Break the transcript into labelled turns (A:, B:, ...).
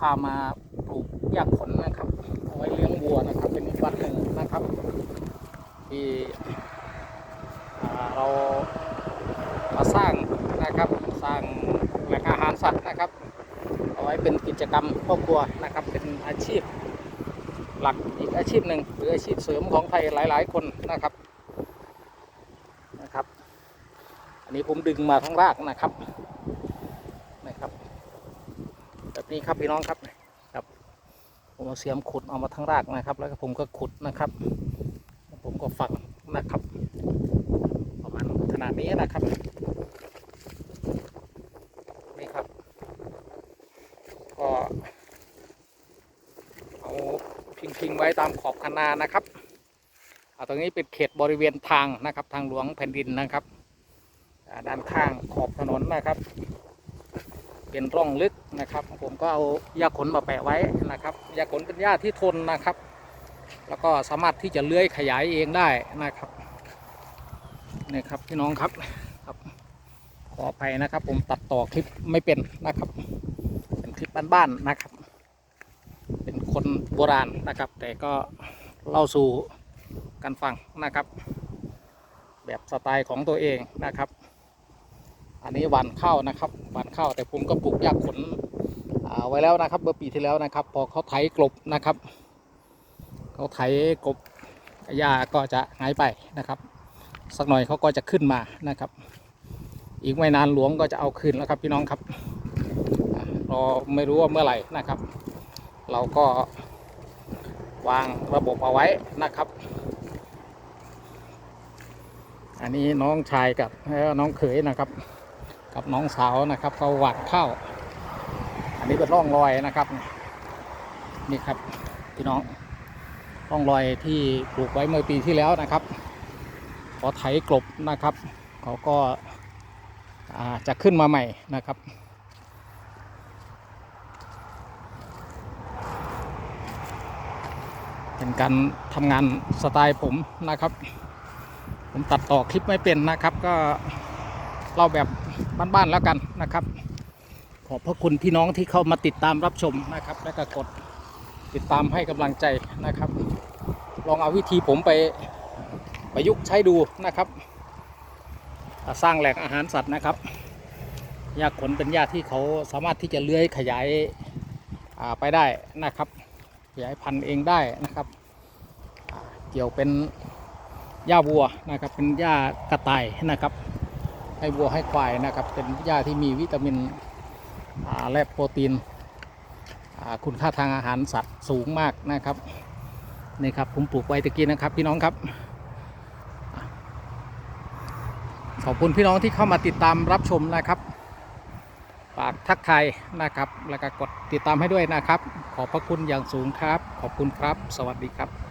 A: พามาปลูกหญ้าขนนะครับเอาไว้เลี้ยงวัวนะครับ เป็นอีกวัดหนึ่งนะครับที่เรามาสร้างนะครับสร้างแหล่งอาหารสัตว์นะครับ เอาไว้เป็นกิจกรรมครอบครัวนะครับ เป็นอาชีพหลักอีกอาชีพหนึ่งหรืออาชีพเสริมของไทยหลาย ๆ คนนะครับนะครับ อันนี้ผมดึงมาทั้งรากนะครับนะครับ นี้ครับพี่น้องครับครับ ผมเอาเสียมขุดเอามาทั้งรากนะครับ แล้วก็ผมก็ขุดนะครับ ผมก็ฝังนะครับ ประมาณขนาดนี้นะครับนี่ครับ ก็เอาพิงๆไว้ตามขอบคันนานะครับเอาตรงนี้เป็นเขตบริเวณทางนะครับ ทางหลวงแผ่นดินนะครับ ด้านข้างขอบถนนนะครับ เป็นร่องลึกนะครับ ผมก็เอาหญ้าขนมาแปะไว้นะครับหญ้าขนเป็นหญ้าที่ทนนะครับ แล้วก็สามารถที่จะเลื้อยขยายเองได้นะครับนี่ครับพี่น้องครับครับ ขออภัยนะครับ ผมตัดต่อคลิปไม่เป็นนะครับ เป็นคลิปบ้านๆนะครับ เป็นคนโบราณนะครับ แต่ก็เล่าสู่กันฟังนะครับ แบบสไตล์ของตัวเองนะครับ อันนี้หวานข้าวนะครับหวานข้าวแต่ผมก็ปลูกหญ้าขนไว้แล้วนะครับเมื่อปีที่แล้วนะครับ พอเขาไถกลบนะครับเขาไถกลบหญ้าก็จะหายไปนะครับ สักหน่อยเขาก็จะขึ้นมานะครับ อีกไม่นานหลวงก็จะเอาคืนแล้วครับพี่น้องครับอ่ารอไม่รู้ว่าเมื่อไหร่นะครับ เราก็วางระบบเอาไว้นะครับ อันนี้น้องชายกับน้องเขยนะครับ กับน้องสาวนะครับเขาหวานข้าวอันนี้เป็นร่องรอยนะครับ นี่ครับพี่น้องร่องรอยที่ปลูกไว้เมื่อปีที่แล้วนะครับพอไถกลบนะครับเขาก็าจะขึ้นมาใหม่นะครับเป็นการทำงานสไตล์ผมนะครับ ผมตัดต่อคลิปไม่เป็นนะครับ ก็เล่าแบบบ้านๆแล้วกันนะครับ ขอบพระคุณพี่น้องที่เข้ามาติดตามรับชมนะครับ และก็กดติดตามให้กำลังใจนะครับ ลองเอาวิธีผมไปประยุกต์ใช้ดูนะครับ สร้างแหล่งอาหารสัตว์นะครับหญ้าขนเป็นหญ้าที่เขาสามารถที่จะเลื้อยขยายไปได้นะครับ ขยายพันธุ์เองได้นะครับ เกี่ยวเป็นหญ้าวัวนะครับ เป็นหญ้ากระต่ายนะครับ ให้วัวให้ควายนะครับ เป็นหญ้าที่มีวิตามินและโปรตีนคุณค่าทางอาหารสัตว์สูงมากนะครับนี่ครับผมปลูกไว้ตะกี้นะครับพี่น้องครับ ขอบคุณพี่น้องที่เข้ามาติดตามรับชมนะครับฝากทักทายนะครับ แล้วก็กดติดตามให้ด้วยนะครับ ขอบพระคุณอย่างสูงครับ ขอบคุณครับ สวัสดีครับ